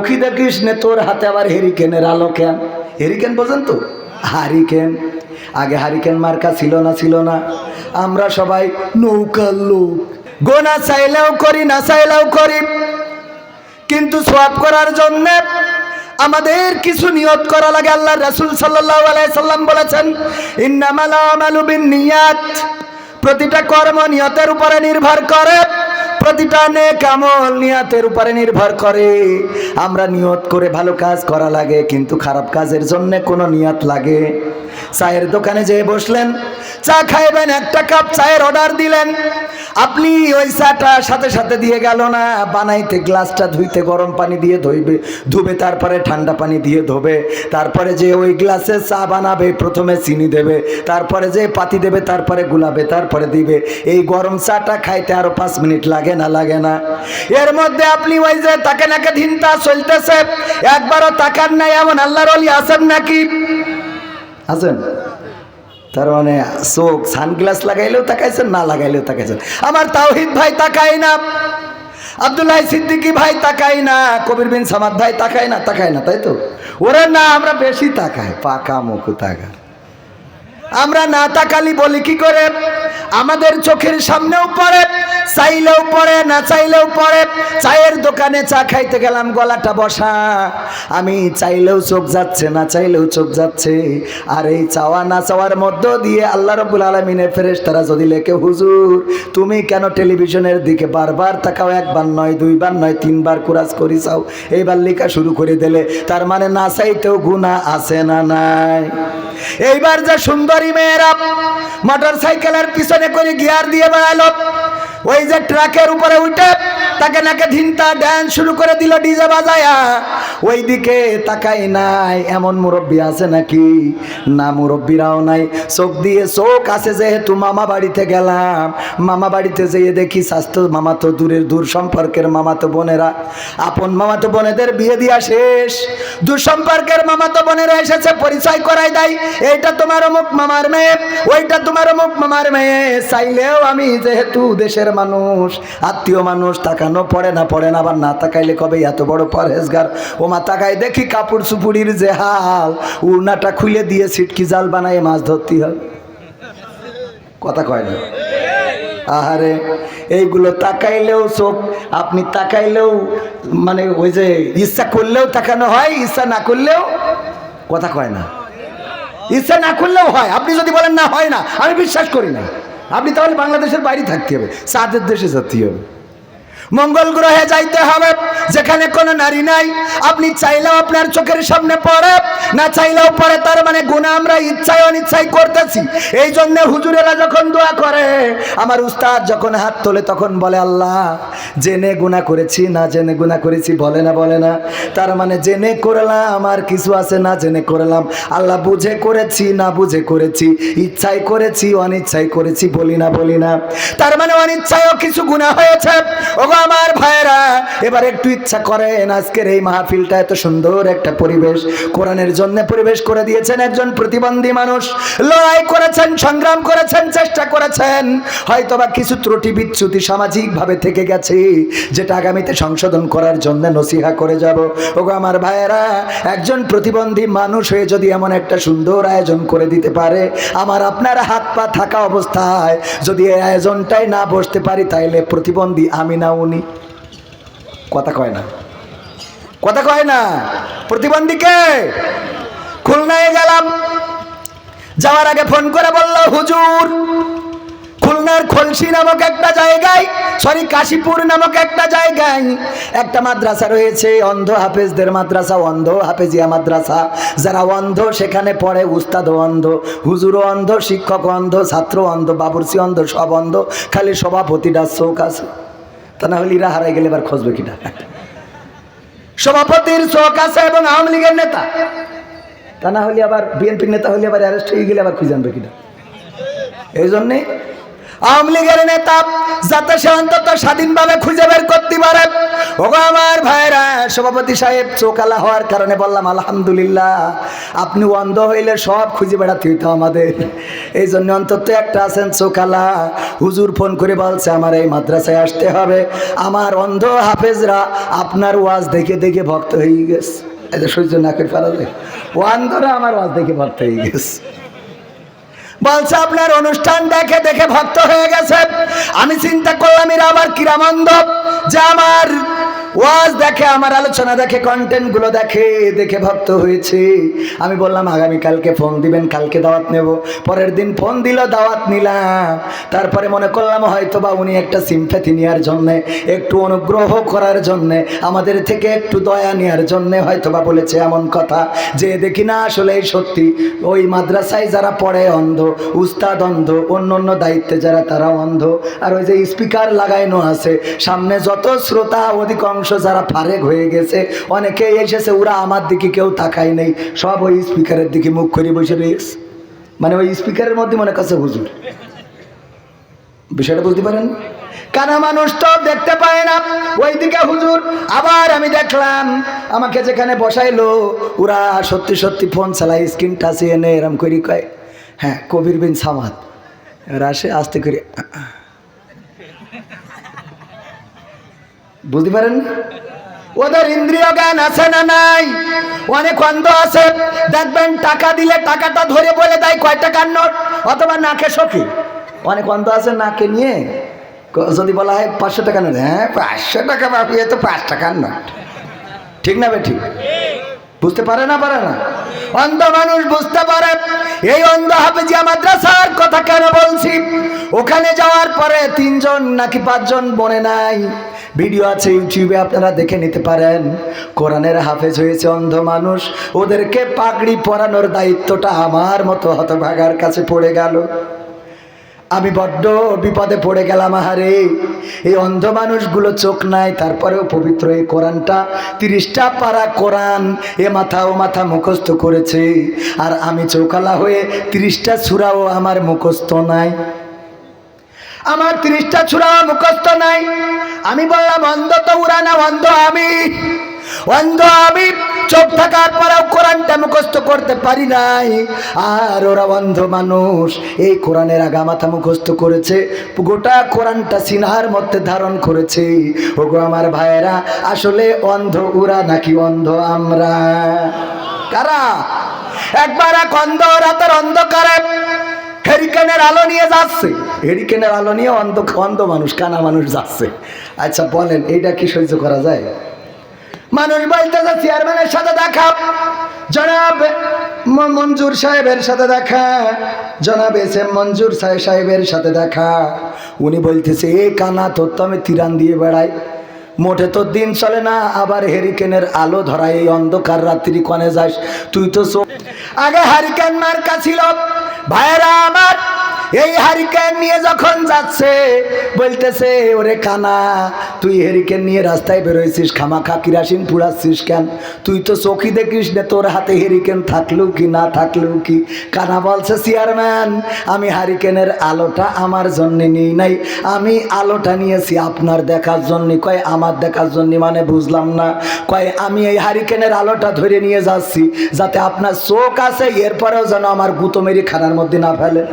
মুখী দেখিস নে, তোর হাতে আবার হেরিকেনের আলো কেন? হেরিকেন বোঝেন তো? হারিকেন আগে হারিকেন মার্কা ছিল না ছিল না। আমরা সবাই নৌকার লোক। গোনা চাইলেও করি, না চাইলেও করি। কিন্তু সোয়াব করার জন্য আমাদের কিছু নিয়ত করা লাগে। আল্লাহ রাসূল সাল্লাল্লাহু আলাইহি সাল্লাম বলেছেন, ইন্নামাল আমালু বিন্নিয়াত প্রতিটা কর্ম নিয়তের উপরে নির্ভর করে। প্রতিটা নেক আমল নিয়াতের উপরে নির্ভর করে। আমরা নিয়ত করে ভালো কাজ করা লাগে, কিন্তু খারাপ কাজের জন্য কোনো নিয়ত লাগে। চায়ের দোকানে যেয়ে বসলেন। চা খাইবেন, একটা কাপ চায়ের অর্ডার দিলেন। আপনি ওই চাটা সাথে সাথে দিয়ে গেল না, বানাইতে গ্লাসটা ধুইতে গরম পানি দিয়ে ধুইবে, ধুবে, তারপরে ঠান্ডা পানি দিয়ে ধোবে, তারপরে যে ওই গ্লাসে চা বানাবে, প্রথমে চিনি দেবে, তারপরে যে পাতি দেবে, তারপরে গুলাবে, তারপরে দিবে। এই গরম চাটা খাইতে আরও পাঁচ মিনিট লাগে না লাগে না। এর মধ্যে আপনি ওই যে তাকে নাকে ধিনতা চলতেছে, একবারও তাকার নাই, এমন আল্লাহর অলি আছেন নাকি? আছেন? তার মানে চোখ সানগ্লাস লাগাইলেও তাকাইছেন, না লাগাইলেও তাকাইছেন। আমার তাওহিদ ভাই তাকাই না, আব্দুল্লাহ সিদ্দিকি ভাই তাকাই না, কবির বিন সামাদ ভাই তাকাই না তাকাই না, তাই তো? ওরা না, আমরা বেশি তাকাই পাকা মুখু তাকায়। আমরা না তাকালি বলি কি করে? আমাদের চোখের সামনেও পড়ে, চাইলেও পড়ে, না চাইলেও পড়ে। চায়ের দোকানে চা খাইতে গেলাম, গলাটা বসা। আমি চাইলেও চোখ যাচ্ছে, না চাইলেও চোখ যাচ্ছে। আর এই চাওয়া, না চাওয়ার মধ্য দিয়ে আল্লাহ রবুল আলমিনের ফেরেস তারা যদি লেখে, হুজুর, তুমি কেন টেলিভিশনের দিকে বারবার তাকাও? একবার নয়, দুইবার নয়, তিনবার কুরাজ করি চাও। এইবার লেখা শুরু করে দিলে, তার মানে না চাইতেও গুণা আছে না নাই? এইবার যা সুন্দরী মেয়েরা মোটর সাইকেলের পিছনে করে গিয়ার দিয়ে বেড়ালো। ওই যে ট্রাকের উপরে উঠে তাকে নাকে ধিনতা ড্যান্স শুরু করে দিল ডিজে বাজায়া। ওই দিকে তাকাই নাই, এমন মুরব্বী আছে নাকি? না, মুরব্বীরাও নাই। চোখ দিয়ে চোখ আছে যেহেতু মামা বাড়িতে গেলাম। মামা বাড়িতে যেয়ে দেখি স্বাস্থ্য মামা তো দূরের দূর, সম্পর্কের মামা তো বোনেরা। আপন মামা তো বোনেদের বিয়ে দিয়া শেষ। দূর সম্পর্কের মামা তো বোনেরা এসেছে, পরিচয় করাই দেয়। এইটা তোমার অমুক মামার মেয়ে, ওইটা তোমার অমুক মামার মেয়ে। চাইলেও আমি যেহেতু দেশের মানুষ। আত্মীয় মানুষ তাকানো পড়ে না পড়ে না, আবার না তাকাইলে কবে এত বড় পরহেজগার? ও মা তাকাই দেখি কাপড় সুপুরির যে হাল। উড়নাটা খুলে দিয়ে সিটকি জাল বানায় মাছ ধরতে হবে কথা কয় না? আহারে, এইগুলো তাকাইলেও চোখ, আপনি তাকাইলেও মানে ওই যে ইচ্ছা করলেও তাকানো হয়, ইচ্ছা না করলেও কথা কয় না। ইচ্ছা না করলেও হয়, আপনি যদি বলেন না, হয় না, আমি বিশ্বাস করি না। আপনি তাহলে বাংলাদেশের বাইরে থাকতে হবে চাঁদের দেশে যেতে হবে। মঙ্গল গ্রহে যাইতে হবে। যেখানে কোনো নারী নাই। আপনি চাইলেও আপনার চোখের সামনে পড়ে। না চাইলেও পড়ে, তার মানে গুণা আমরা ইচ্ছায় অনিচ্ছায় করতেছি। এই জন্য হুজুরেরা যখন দোয়া করে, আমার উস্তাদ যখন হাত তোলে তখন বলে, আল্লাহ, জেনে গুণা করেছি, না জেনে গুণা করেছি, বলে না বলে না। তার মানে জেনে করলাম আমার কিছু আছে না জেনে করলাম। আল্লাহ বুঝে করেছি, না বুঝে করেছি। ইচ্ছায় করেছি, অনিচ্ছায় করেছি, বলি না বলি না। তার মানে অনিচ্ছায়ও কিছু গুণা হয়েছে। ওগো আমার ভাইরা এবার একটু ইচ্ছা করেন, আজকের এই মাহফিলটা এত সুন্দর একটা পরিবেশ। কোরআনের জন্য পরিবেশ করে দিয়েছেন একজন প্রতিবন্ধী মানুষ। লড়াই করেছেন, সংগ্রাম করেছেন, চেষ্টা করেছেন। হয়তোবা কিছু ত্রুটি, বিচ্যুতি সামাজিকভাবে থেকে গেছে, যেটা আগামীতে সংশোধন করার জন্য নসিহা করে যাব। ওগো আমার ভাইয়েরা, একজন প্রতিবন্ধী মানুষ হয়ে যদি এমন একটা সুন্দর আয়োজন করে দিতে পারে, আমার আপনার হাত পা থাকা অবস্থায় যদি এই আয়োজনটাই না বসতে পারি, তাইলে প্রতিবন্ধী আমি না উনি কথা কয় না। কথা কয় না। প্রতিবন্ধীকে খুলনায় গেলাম। যাওয়ার আগে ফোন করে বলল, হুজুর, খুলনার খলসি নামক একটা জায়গায়, সরি, কাশীপুর নামক একটা জায়গায় একটা মাদ্রাসা রয়েছে। অন্ধ হাফেজদের মাদ্রাসা, অন্ধ হাফেজিয়া মাদ্রাসা। যারা অন্ধ, সেখানে পড়ে উস্তাদ অন্ধ, হুজুরও অন্ধ শিক্ষক অন্ধ ছাত্র অন্ধ বাবুরসি অন্ধ, সব অন্ধ। খালি সভাপতিটা চোখ আছে। তা না হলে ইরা হারাই গেলে এবার খসবে কিনা সভাপতির চোখ আছে এবং আওয়ামী লীগের নেতা। তা না হলে আবার বিএনপির নেতা হলে আবার অ্যারেস্ট হয়ে গেলে আবার খুঁজে আনবে কিনা এই জন্যে আওয়ামী লীগের নেতা, যাতে সে অন্তত স্বাধীনভাবে খুঁজে বের করতে পারে। ওগো আমার ভাইরা সভাপতি সাহেব চোকালা হওয়ার কারণে বললাম, আলহামদুলিল্লাহ, আপনি অন্ধ হইলে সব খুঁজে বেড়াতে হইতো আমাদের। এই জন্য অন্তত একটা আছেন চোকালা হুজুর ফোন করে বলছে, আমার এই মাদ্রাসায় আসতে হবে। আমার অন্ধ হাফেজরা আপনার ওয়াজ দেখে দেখে ভক্ত হয়ে গেছে। এটা সহ্য না করে যায় ও অন্ধরা আমার ওয়াজ দেখে ভক্ত হয়ে গেছে। বলছে, আপনার অনুষ্ঠান দেখে দেখে ভক্ত হয়ে গেছে। আমি চিন্তা করলাম, এরা আবার কিরামন্দ যে আমার ওয়াজ দেখে, আমার আলোচনা দেখে কন্টেন্টগুলো দেখে দেখে ভক্ত হয়েছে। আমি বললাম, আগামী কালকে ফোন দিবেন, কালকে দাওয়াত নেব। পরের দিন ফোন দিল, দাওয়াত নিলাম। তারপরে মনে করলাম হয়তো বা উনি একটা সিম্প্যাথি নেওয়ার জন্যে, একটু অনুগ্রহ করার জন্যে, আমাদের থেকে একটু দয়া নেওয়ার জন্যে হয়তো বা বলেছে এমন কথা যে, দেখি না আসলে সত্যি। ওই মাদ্রাসায় যারা পড়ে অন্ধ, উস্তাদ অন্ধ অন্য অন্য দায়িত্বে যারা তারা অন্ধ। আর ওই যে স্পিকার লাগাইনো আছে, সামনে যত শ্রোতা অধিকাংশ যারা ফারেক হয়ে গেছে, অনেকেই এসেছে, ওরা আমার দিকে কেউ তাকায় নেই। সব ওই স্পিকারের দিকে মুখ করে বসে রয়েছে। মানে ওই স্পিকারের মধ্যে মনে কাছে হুজুর। বিষয়টা বুঝতে পারেন? কানা মানুষ তো দেখতে পায় না। ওইদিকে হুজুর আবার আমি দেখলাম, আমাকে যেখানে বসাইলো, ওরা সত্যি সত্যি ফোন চালায় স্ক্রিন টাচে এনে এরম করি কয় হ্যাঁ কবির বিন সামাদ। আসে আস্তে করে বুঝতে পারেন? ওদের ইন্দ্রিয় জ্ঞান আছে না নাই? অনেক অন্ধ আছে। দেখবেন টাকা দিলে টাকাটা ধরে বলে দেয় কয় টাকার নোট? অথবা নাকে সখী। অনেক অন্ধ আছে নাকে নিয়ে যদি বলা হয় পাঁচশো টাকা নোট। হ্যাঁ পাঁচশো টাকা বাপি, এ তো পাঁচ টাকার নোট। ঠিক না বে ঠিক বুঝতে পারে না পারে না? অন্ধ মানুষ বুঝতে পারে, এই অন্ধ হাফেজিয়া মাদ্রাসার কথা কেন বলছি? ওখানে যাওয়ার পরে তিনজন নাকি পাঁচজন বনে নাই। ভিডিও আছে ইউটিউবে, আপনারা দেখে নিতে পারেন। কোরআনের হাফেজ হয়েছে অন্ধ মানুষ। ওদেরকে পাগড়ি পরানোর দায়িত্বটা আমার মতো হতভাগার কাছে পড়ে গেল। আমি বড্ড বিপদে পড়ে গেলাম, আহারে। এই অন্ধ মানুষগুলো চোখ নাই, তারপরেও পবিত্র এই কোরআনটা। তিরিশটা পারা কোরআন এ মাথা ও মাথা মুখস্থ করেছে। আর আমি চৌকালা হয়ে তিরিশটা ছুরাও আমার মুখস্থ নাই। আমার তিরিশটা ছুরা মুখস্থ নাই। আমি বললাম, অন্ধ তো উড়া না, অন্ধ আমি। অন্ধ আমি, চোখ থাকার পরেও কোরআনটা মুখস্থ করতে পারি নাই। আর ওরা অন্ধ মানুষ, এই কোরআনের আগা মাথা মুখস্থ করেছে। গোটা কোরআনটা সিনহার মধ্যে ধারণ করেছে। ওগো আমার ভাইয়েরা, আসলে অন্ধ উরা নাকি অন্ধ আমরা? কারা? একবার এক অন্ধ রাতের অন্ধকারে হেরিকেনের আলো নিয়ে যাচ্ছে। হেরিকেনের আলো নিয়ে অন্ধ অন্ধ মানুষ, কানা মানুষ যাচ্ছে। আচ্ছা বলেন, এইটা কি সহ্য করা যায়? মানুষ বলতেছে চেয়ারম্যানের সাথে দেখা। জনাব মঞ্জুর সাহেবের সাথে দেখা। জনাব এস এম মঞ্জুর সাহেব সাহেবের সাথে দেখা। উনি বলতেছে, এ কানা তোর তো আমি তিরান দিয়ে বেড়াই। মোটে তোর দিন চলে না, আবার হেরিকেনের আলো ধরা এই অন্ধকার রাত্রি কনে যাস। তুই তো আগে হারিকেন মার্কা ছিল। ভাইরা এই হারিকেন নিয়ে যখন যাচ্ছে, বলতেছে, ওরে কানা, তুই হেরিকেন নিয়ে রাস্তায় বেরোইছিস, খামাখা কিরাসিন পুড়াচ্ছিস কেন? তুই তো চোখি দেখিস না, তোর হাতে হেরিকেন থাকলেও কি না থাকলেও কি? কানা বলছে, চেয়ারম্যান, আমি হারিকেনের আলোটা আমার জন্যে নিই নাই। আমি আলোটা নিয়েছি আপনার দেখার জন্যে। কয়, আমার দেখার জন্যে মানে বুঝলাম না। কয়, আমি এই হারিকেনের আলোটা ধরে নিয়ে যাচ্ছি, যাতে আপনার চোখ আছে, এরপরেও যেন আমার গুতো মেরি খানার মধ্যে না ফেলে।